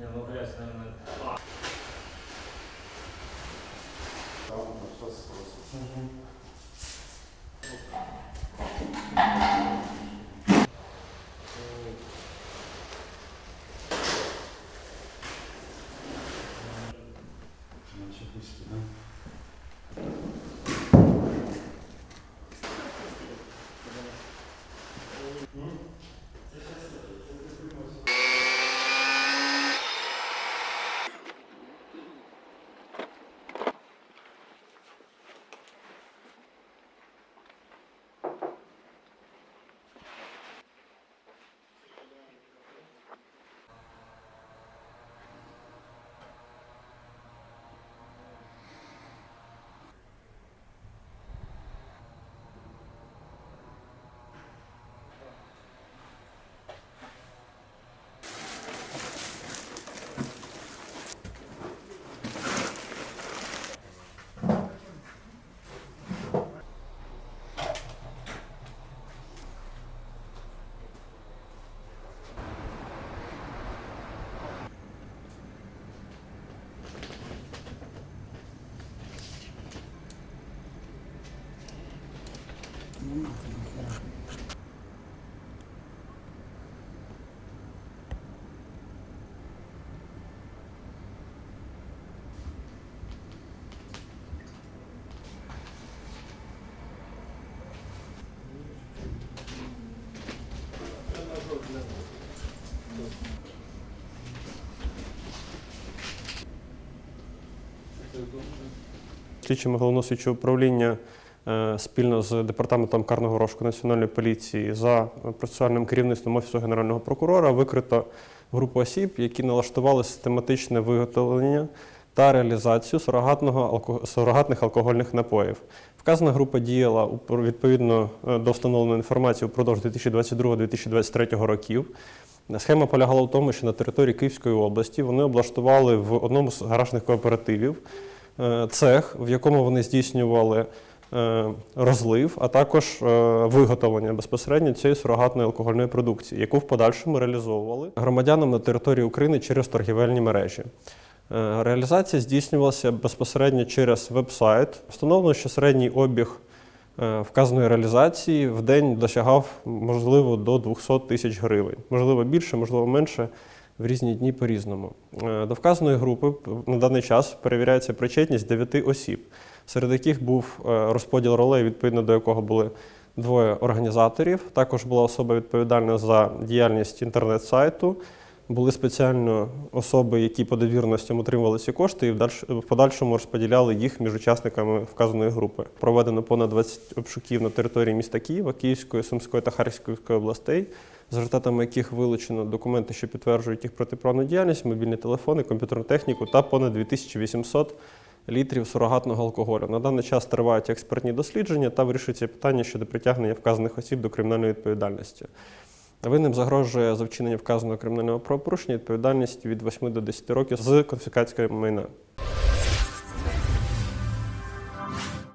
Ну грязь, наверное. Там сейчас спросит. Угу. Значит, пусть, да? Слідчими головного слідчого управління е, спільно з департаментом карного розшуку національної поліції за процесуальним керівництвом офісу генерального прокурора викрито групу осіб, які налаштували систематичне виготовлення та реалізацію сурогатного сурогатних алкогольних напоїв. Вказана група діяла відповідно е, до встановленої інформації упродовж 2022-2023 років. Схема полягала в тому, що на території Київської області вони облаштували в одному з гаражних кооперативів е, цех, в якому вони здійснювали е, розлив, а також е, виготовлення безпосередньо цієї сурогатної алкогольної продукції, яку в подальшому реалізовували громадянам на території України через торгівельні мережі. Реалізація здійснювалася безпосередньо через веб-сайт. Встановлено, що середній обіг вказаної реалізації в день досягав, можливо, до 200 тисяч гривень. Можливо, більше, можливо, менше в різні дні по-різному. Е, До вказаної групи на даний час перевіряється причетність 9 осіб, серед яких був е, розподіл ролей, відповідно до якого були двоє організаторів. Також була особа відповідальна за діяльність інтернет-сайту. Були спеціально особи, які по довірностям отримували ці кошти і в подальшому розподіляли їх між учасниками вказаної групи. Проведено понад 20 обшуків на території міста Києва, Київської, Сумської та Харківської областей, з результатами яких вилучено документи, що підтверджують їх протиправну діяльність, мобільні телефони, комп'ютерну техніку та понад 2800 літрів сурогатного алкоголю. На даний час тривають експертні дослідження та вирішується питання щодо притягнення вказаних осіб до кримінальної відповідальності. Винним загрожує за вчинення вказаного кримінального правопорушення відповідальність від 8 до 10 років з конфіскацією майна.